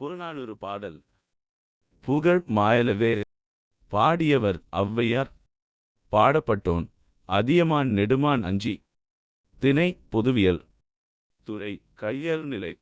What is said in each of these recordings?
புறநானூறு பாடல். புகழ் மாயலவே பாடியவர் ஔவையார். பாடப்பட்டோன் அதியமான் நெடுமான் அஞ்சி. திணை பொதுவியல். துறை கையல் நிலை.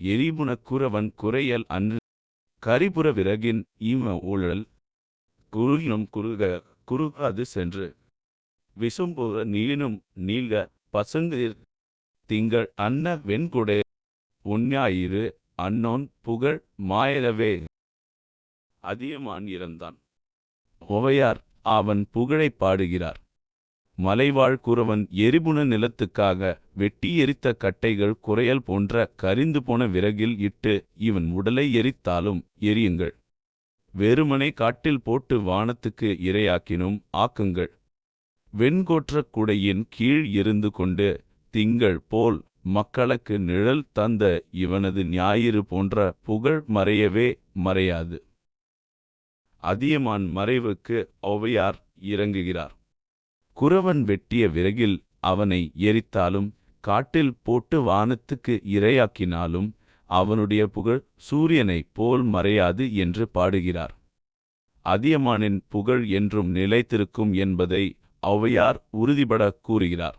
எரிபுனக் குறவன் குறையல் அன்று. கரிபுற விறகின் ஈம ஊழல். குறுகினும் குறுக குறுகாது சென்று. விசும்புற நீளினும் நீள்க பசுங்கிற் திங்கள் அன்ன வெண்குடை உஞ்ஞாயிறு அன்னோன் புகழ் மாயலவே அதியமான் இறந்தான். ஒவையார் அவன் புகழைப் பாடுகிறார். மலைவாழ் குறவன் எரிபுண நிலத்துக்காக வெட்டி எரித்த கட்டைகள் குறையல் போன்ற கரிந்து போன விறகில் இட்டு இவன் உடலை எரித்தாலும் எரியுங்கள். வெறுமனை காட்டில் போட்டு வானத்துக்கு இரையாக்கினும் ஆக்குங்கள். வெண்கோற்றக் குடையின் கீழ் இருந்து கொண்டு திங்கள் போல் மக்களுக்கு நிழல் தந்த இவனது ஞாயிறு போன்ற புகழ் மறையவே மறையாது. அதியமான் மறைவுக்கு ஔவையார் இறங்குகிறார். குறவன் வெட்டிய விறகில் அவனை எரித்தாலும் காட்டில் போட்டு வானத்துக்கு இரையாக்கினாலும் அவனுடைய புகழ் சூரியனைப் போல் மறையாது என்று பாடுகிறார். அதியமானின் புகழ் என்றும் நிலைத்திருக்கும் என்பதை ஔவையார் உறுதிபட கூறுகிறார்.